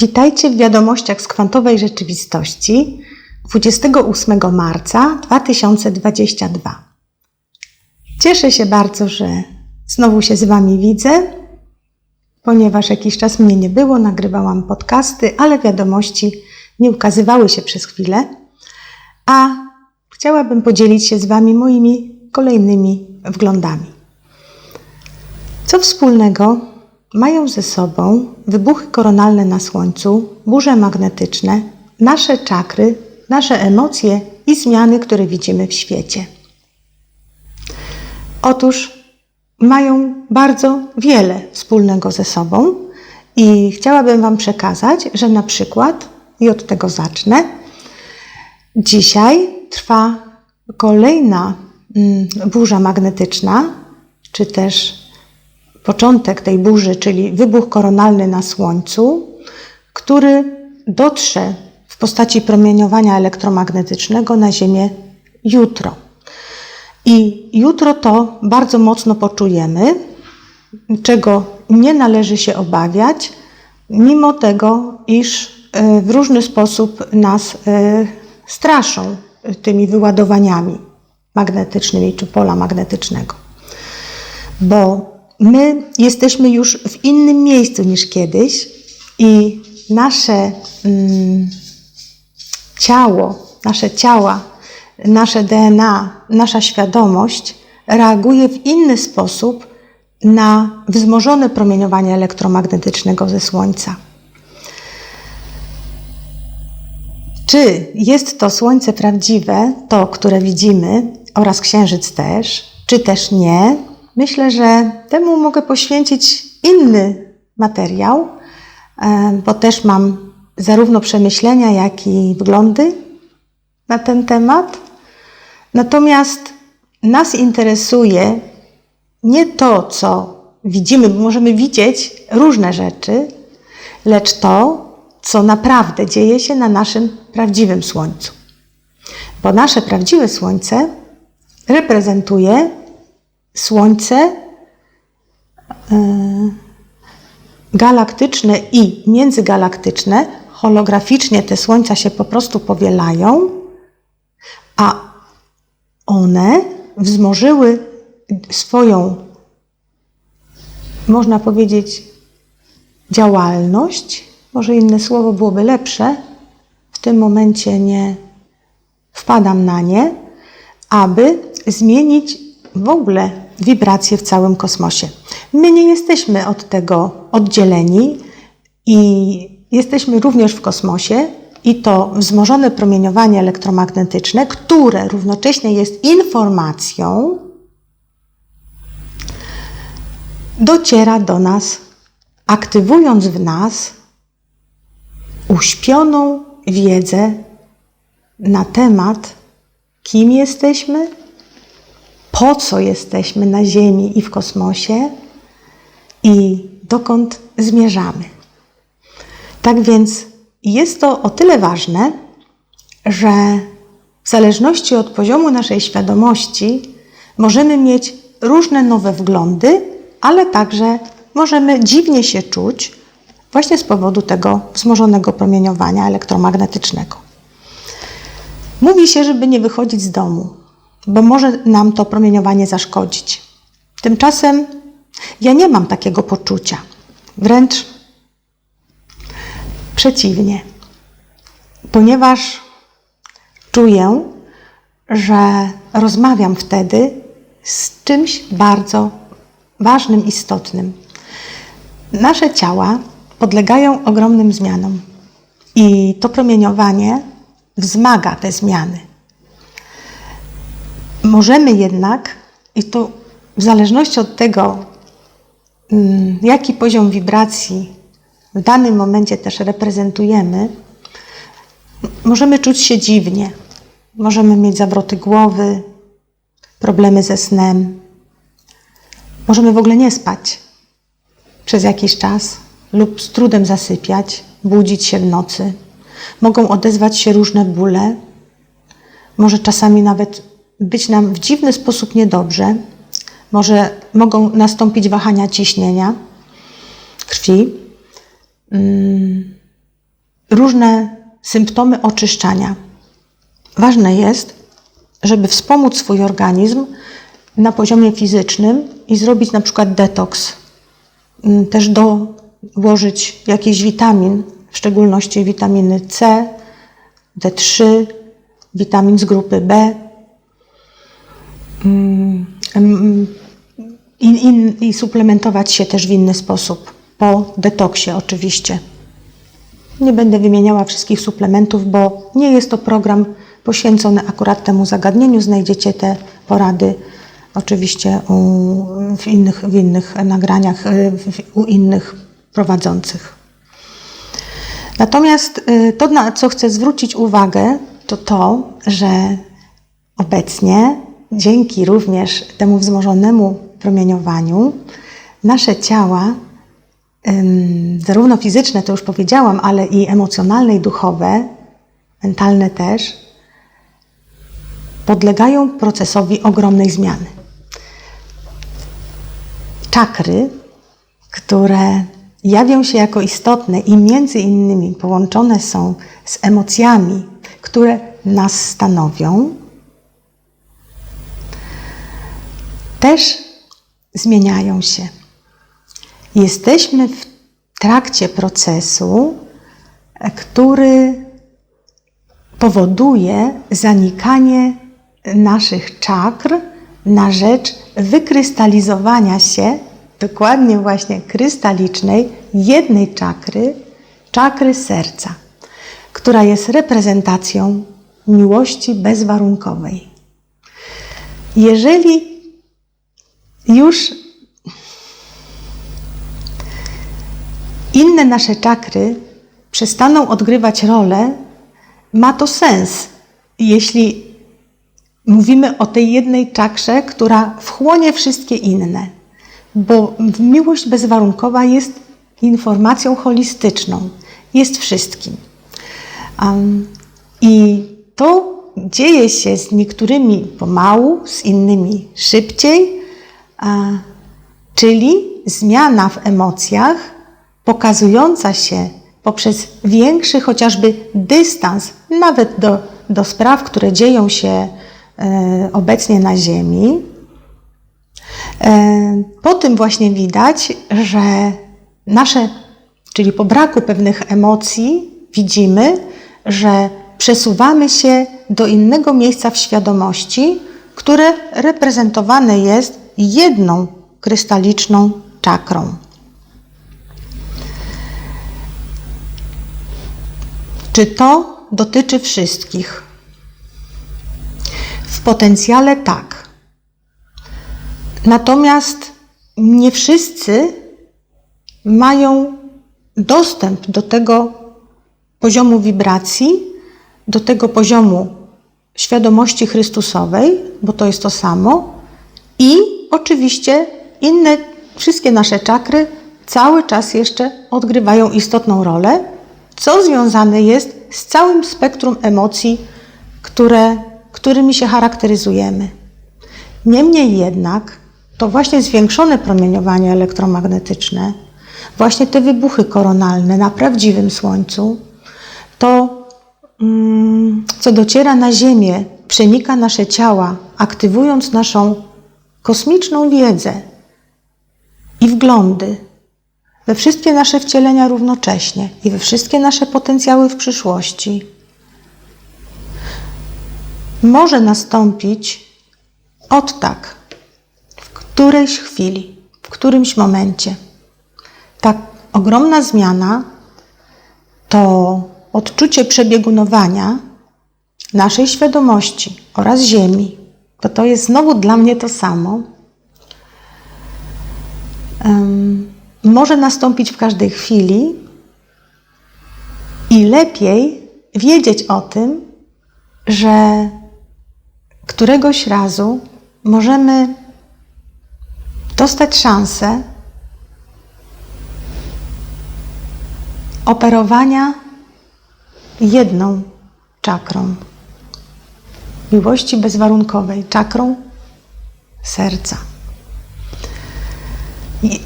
Witajcie w wiadomościach z kwantowej rzeczywistości 28 marca 2022. Cieszę się bardzo, że znowu się z Wami widzę, ponieważ jakiś czas mnie nie było, nagrywałam podcasty, ale wiadomości nie ukazywały się przez chwilę, a chciałabym podzielić się z Wami moimi kolejnymi wglądami. Co wspólnego mają ze sobą wybuchy koronalne na Słońcu, burze magnetyczne, nasze czakry, nasze emocje i zmiany, które widzimy w świecie. Otóż mają bardzo wiele wspólnego ze sobą i chciałabym Wam przekazać, że na przykład, i od tego zacznę, dzisiaj trwa kolejna mm, burza magnetyczna, czy też początek tej burzy, czyli wybuch koronalny na Słońcu, który dotrze w postaci promieniowania elektromagnetycznego na Ziemię jutro. I jutro to bardzo mocno poczujemy, czego nie należy się obawiać, mimo tego, iż e, w różny sposób nas e, straszą tymi wyładowaniami magnetycznymi czy pola magnetycznego. Bo my jesteśmy już w innym miejscu niż kiedyś i nasze mm, ciało, nasze ciała, nasze DNA, nasza świadomość reaguje w inny sposób na wzmożone promieniowanie elektromagnetycznego ze Słońca. Czy jest to Słońce prawdziwe, to, które widzimy, oraz Księżyc też, czy też nie, Myślę, że temu mogę poświęcić inny materiał, e, bo też mam zarówno przemyślenia, jak i wglądy na ten temat. Natomiast nas interesuje nie to, co widzimy, bo możemy widzieć różne rzeczy, lecz to, co naprawdę dzieje się na naszym prawdziwym Słońcu. Bo nasze prawdziwe Słońce reprezentuje Słońce e, galaktyczne i międzygalaktyczne, holograficznie te słońca się po prostu powielają, a one wzmożyły swoją, można powiedzieć, działalność, może inne słowo byłoby lepsze, w tym momencie nie wpadam na nie, aby zmienić w ogóle wibracje w całym kosmosie. My nie jesteśmy od tego oddzieleni i jesteśmy również w kosmosie i to wzmożone promieniowanie elektromagnetyczne, które równocześnie jest informacją, dociera do nas, aktywując w nas uśpioną wiedzę na temat, kim jesteśmy, po co jesteśmy na Ziemi i w kosmosie i dokąd zmierzamy. Tak więc jest to o tyle ważne, że w zależności od poziomu naszej świadomości możemy mieć różne nowe wglądy, ale także możemy dziwnie się czuć właśnie z powodu tego wzmożonego promieniowania elektromagnetycznego. Mówi się, żeby nie wychodzić z domu, bo może nam to promieniowanie zaszkodzić. Tymczasem ja nie mam takiego poczucia. Wręcz przeciwnie, ponieważ czuję, że rozmawiam wtedy z czymś bardzo ważnym, istotnym. Nasze ciała podlegają ogromnym zmianom i to promieniowanie wzmaga te zmiany. Możemy jednak, i to w zależności od tego, mm, jaki poziom wibracji w danym momencie też reprezentujemy, możemy czuć się dziwnie. Możemy mieć zawroty głowy, problemy ze snem. Możemy w ogóle nie spać przez jakiś czas lub z trudem zasypiać, budzić się w nocy. Mogą odezwać się różne bóle, może czasami nawet być nam w dziwny sposób niedobrze. Może mogą nastąpić wahania ciśnienia krwi. Mm. różne symptomy oczyszczania. Ważne jest, żeby wspomóc swój organizm na poziomie fizycznym i zrobić na przykład detoks. Mm, też dołożyć jakiś witamin, w szczególności witaminy C, D3, witamin z grupy B. Mm, mm, I, i, I suplementować się też w inny sposób, po detoksie oczywiście. Nie będę wymieniała wszystkich suplementów, bo nie jest to program poświęcony akurat temu zagadnieniu. Znajdziecie te porady oczywiście u, w, innych, w innych nagraniach, y, u innych prowadzących. Natomiast y, to, na co chcę zwrócić uwagę, to to, że obecnie, dzięki również temu wzmożonemu promieniowaniu, nasze ciała, zarówno fizyczne, to już powiedziałam, ale i emocjonalne i duchowe, mentalne też, podlegają procesowi ogromnej zmiany. Czakry, które jawią się jako istotne i między innymi połączone są z emocjami, które nas stanowią, też zmieniają się. Jesteśmy w trakcie procesu, który powoduje zanikanie naszych czakr na rzecz wykrystalizowania się, dokładnie właśnie krystalicznej, jednej czakry, czakry serca, która jest reprezentacją miłości bezwarunkowej. Jeżeli już inne nasze czakry przestaną odgrywać rolę, ma to sens, jeśli mówimy o tej jednej czakrze, która wchłonie wszystkie inne. Bo miłość bezwarunkowa jest informacją holistyczną, jest wszystkim. Um, I to dzieje się z niektórymi pomału, z innymi szybciej, czyli zmiana w emocjach pokazująca się poprzez większy chociażby dystans, nawet do, do spraw, które dzieją się e, obecnie na Ziemi. E, po tym właśnie widać, że nasze, czyli po braku pewnych emocji, widzimy, że przesuwamy się do innego miejsca w świadomości, które reprezentowane jest jedną krystaliczną czakrą. Czy to dotyczy wszystkich? W potencjale tak. Natomiast nie wszyscy mają dostęp do tego poziomu wibracji, do tego poziomu świadomości Chrystusowej, bo to jest to samo, i oczywiście inne, wszystkie nasze czakry cały czas jeszcze odgrywają istotną rolę, co związane jest z całym spektrum emocji, które, którymi się charakteryzujemy. Niemniej jednak to właśnie zwiększone promieniowanie elektromagnetyczne, właśnie te wybuchy koronalne na prawdziwym Słońcu, to mm, co dociera na Ziemię, przenika nasze ciała, aktywując naszą kosmiczną wiedzę i wglądy we wszystkie nasze wcielenia równocześnie i we wszystkie nasze potencjały w przyszłości. Może nastąpić od tak, w którejś chwili, w którymś momencie. Ta ogromna zmiana to odczucie przebiegunowania naszej świadomości oraz Ziemi, bo to jest znowu dla mnie to samo. Um, może nastąpić w każdej chwili i lepiej wiedzieć o tym, że któregoś razu możemy dostać szansę operowania jedną czakrą miłości bezwarunkowej, czakrą serca. I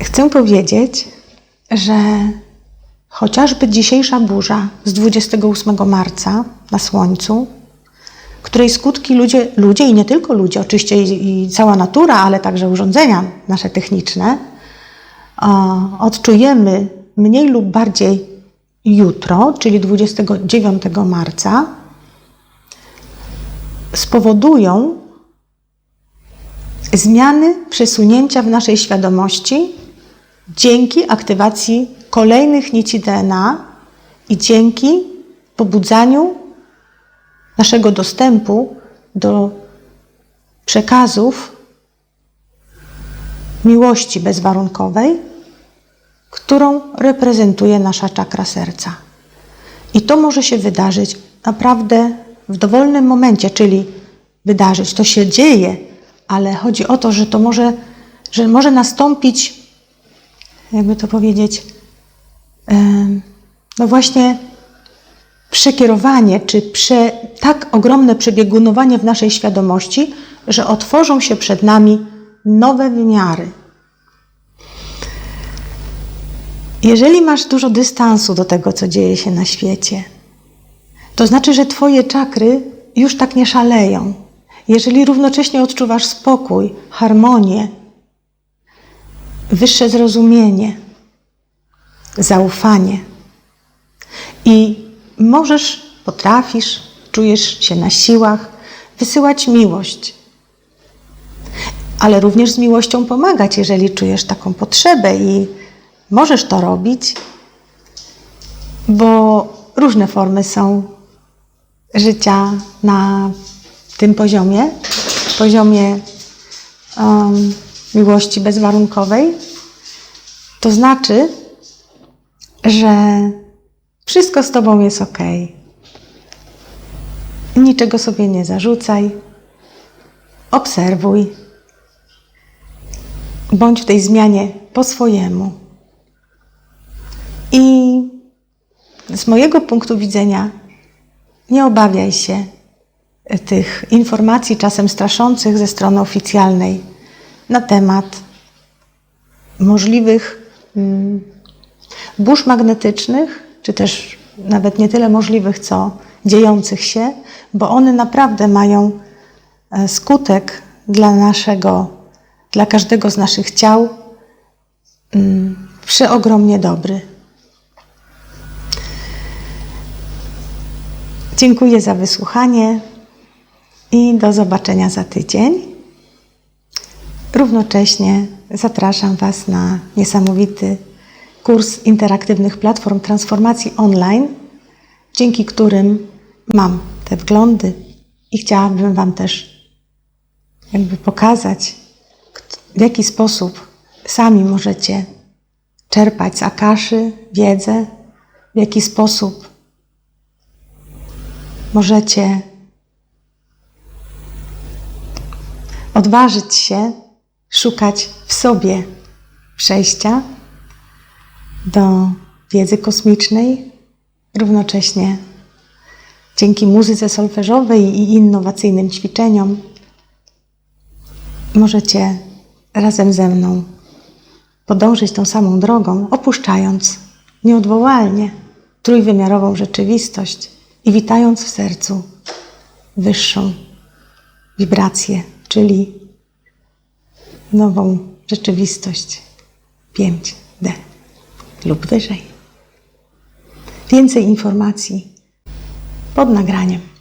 chcę powiedzieć, że chociażby dzisiejsza burza z 28 marca na Słońcu, której skutki ludzie, ludzie i nie tylko ludzie, oczywiście i, i cała natura, ale także urządzenia nasze techniczne, a, odczujemy mniej lub bardziej jutro, czyli 29 marca, spowodują zmiany, przesunięcia w naszej świadomości dzięki aktywacji kolejnych nici DNA i dzięki pobudzaniu naszego dostępu do przekazów miłości bezwarunkowej, którą reprezentuje nasza czakra serca. I to może się wydarzyć naprawdę w dowolnym momencie, czyli wydarzyć. To się dzieje, ale chodzi o to, że to może, że może nastąpić, jakby to powiedzieć, no właśnie przekierowanie, czy prze, tak ogromne przebiegunowanie w naszej świadomości, że otworzą się przed nami nowe wymiary. Jeżeli masz dużo dystansu do tego, co dzieje się na świecie, to znaczy, że Twoje czakry już tak nie szaleją. Jeżeli równocześnie odczuwasz spokój, harmonię, wyższe zrozumienie, zaufanie i możesz, potrafisz, czujesz się na siłach wysyłać miłość, ale również z miłością pomagać, jeżeli czujesz taką potrzebę i możesz to robić, bo różne formy są życia na tym poziomie, poziomie um, miłości bezwarunkowej. To znaczy, że wszystko z Tobą jest ok. Niczego sobie nie zarzucaj. Obserwuj. Bądź w tej zmianie po swojemu. I z mojego punktu widzenia nie obawiaj się tych informacji, czasem straszących ze strony oficjalnej na temat możliwych mm, burz magnetycznych, czy też nawet nie tyle możliwych, co dziejących się, bo one naprawdę mają e, skutek dla naszego, dla każdego z naszych ciał mm, przeogromnie dobry. Dziękuję za wysłuchanie i do zobaczenia za tydzień. Równocześnie zapraszam Was na niesamowity kurs interaktywnych platform transformacji online, dzięki którym mam te wglądy i chciałabym Wam też jakby pokazać, w jaki sposób sami możecie czerpać z akaszy wiedzę, w jaki sposób możecie odważyć się szukać w sobie przejścia do wiedzy kosmicznej, równocześnie dzięki muzyce solfeżowej i innowacyjnym ćwiczeniom. Możecie razem ze mną podążyć tą samą drogą, opuszczając nieodwołalnie trójwymiarową rzeczywistość i witając w sercu wyższą wibrację, czyli nową rzeczywistość 5D lub wyżej. Więcej informacji pod nagraniem.